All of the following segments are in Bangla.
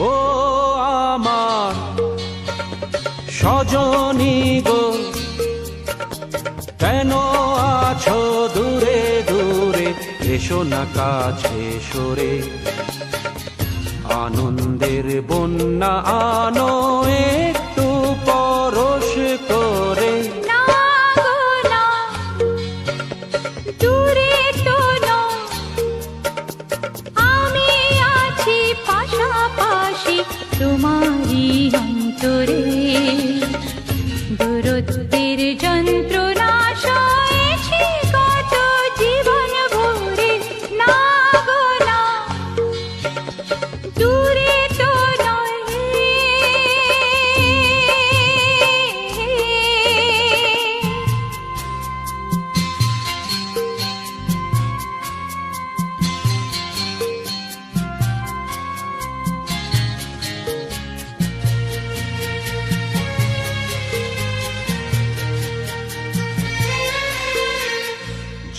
ও আমার সজনী গো, কেন আছো দূরে দূরে? এসো না কাছে সরে। আনন্দের বন্যা আনো একটু তোরে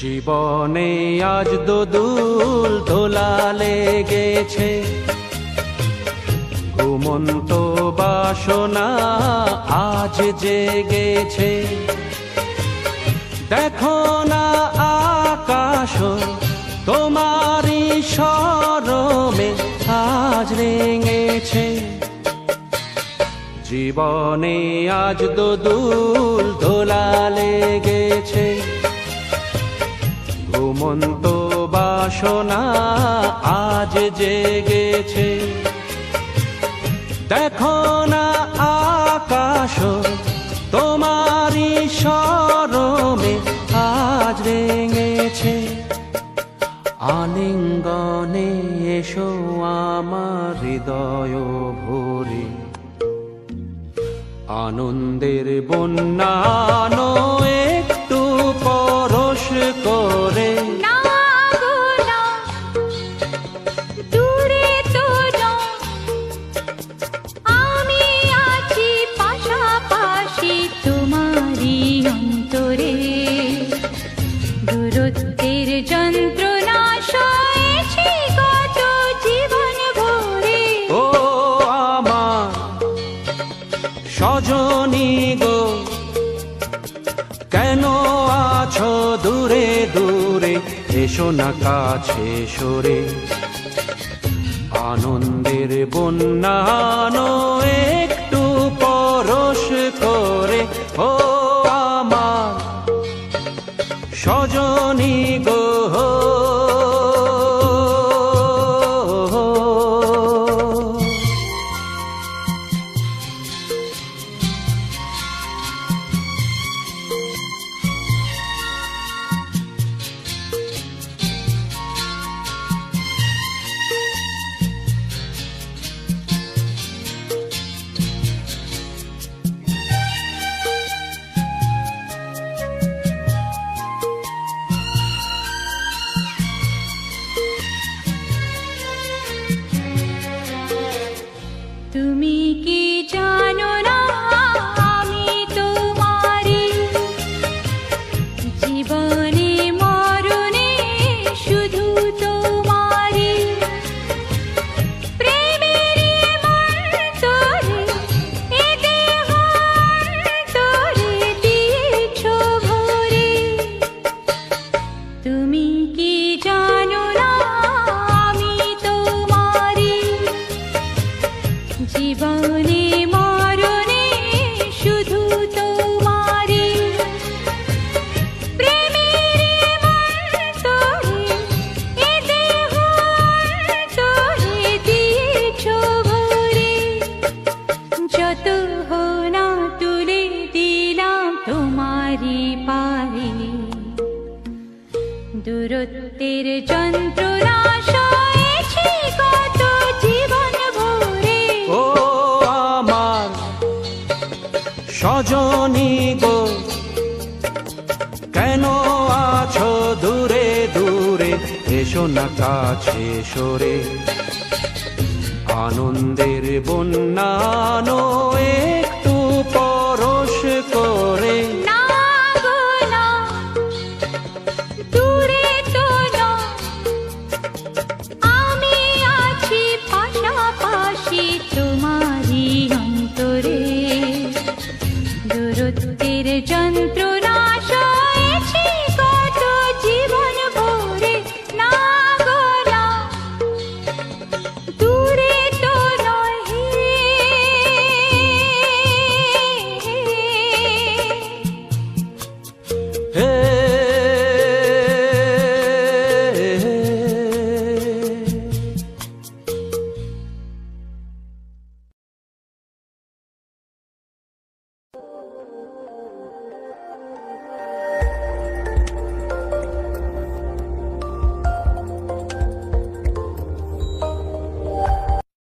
জীবনে আজ দোদুল দোলা লেগেছে। ঘুমন্ত বাসনা আজ জেগেছে। দেখো না আকাশ, তোমারই সরমে আজ রেঙেছে। জীবনে আজ দোদুল দোলা লেগেছে। ঘুমন্ত বাসনা আজ জেগেছে। দেখো না আকাশ, তোমারই সরমে আজ রেঙেছে আলিঙ্গনে এসো আমার হৃদয় ভরে। আনন্দের বন্যানো একটু সজনী গো, কেন আছো দূরে দূরে? এসো না কাছে সরে। আনন্দের বন্যানো একটু পরশ করে। ও আমার সজনী গো জীবনে শুধু তোমারি তুমি কি জানো না আমি তোমারি জীবনে দূরত্বের যন্ত্রণা সয়েছি কত জীবন ভরে। ও আমার সজনী গো, কেন আছো দূরে দূরে? এসো না কাছে সরে। আনন্দের বন্যানো